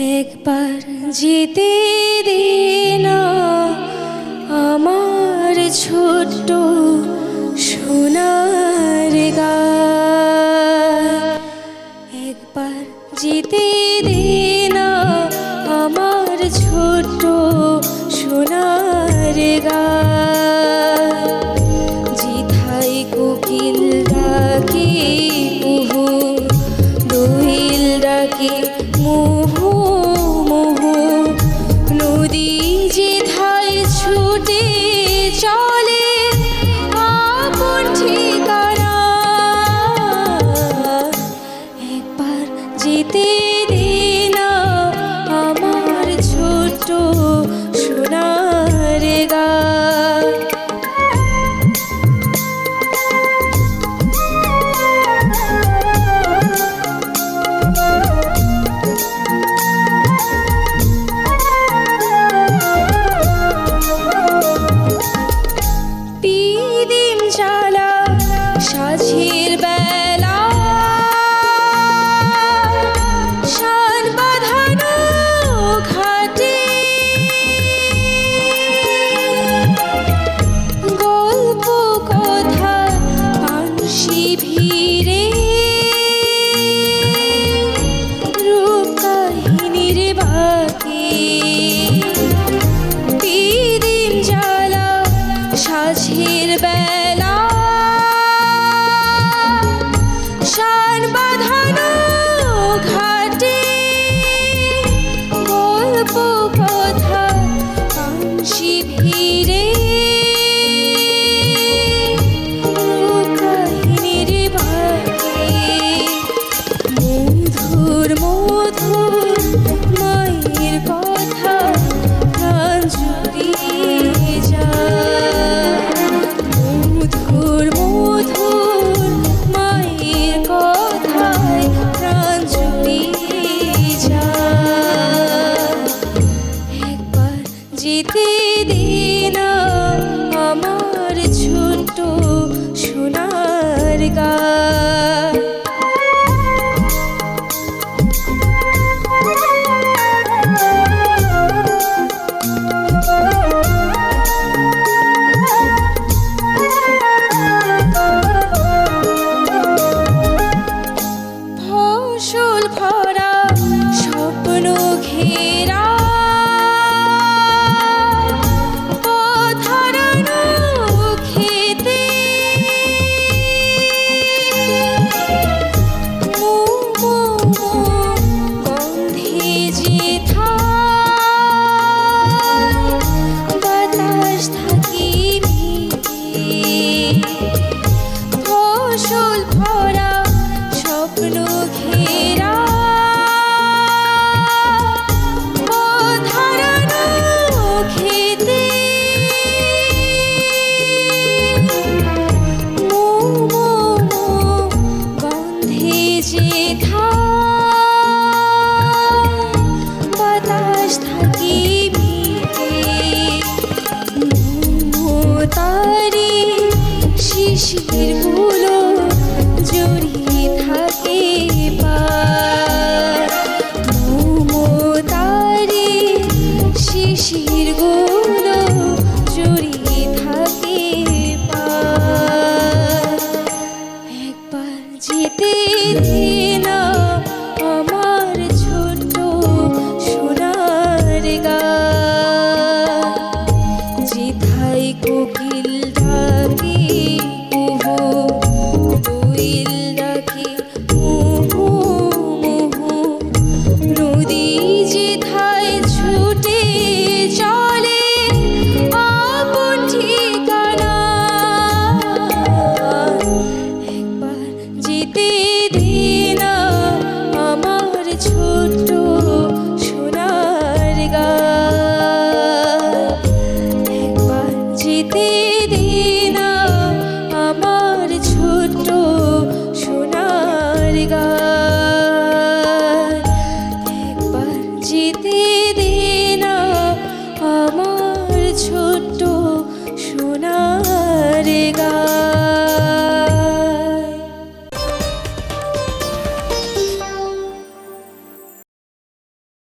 একবার জিতে দিন আমার ছোট্ট সোনার গা একবার জিতে দিন আমার ছোট্ট সোনার গা জিথাই কুকিল ডাকে to भी रे ভেসে বাতাস থাকি ভিতে তারি শিশির ভুল যেতে না আমার ছোট সোনার গা যেথায় Hari go.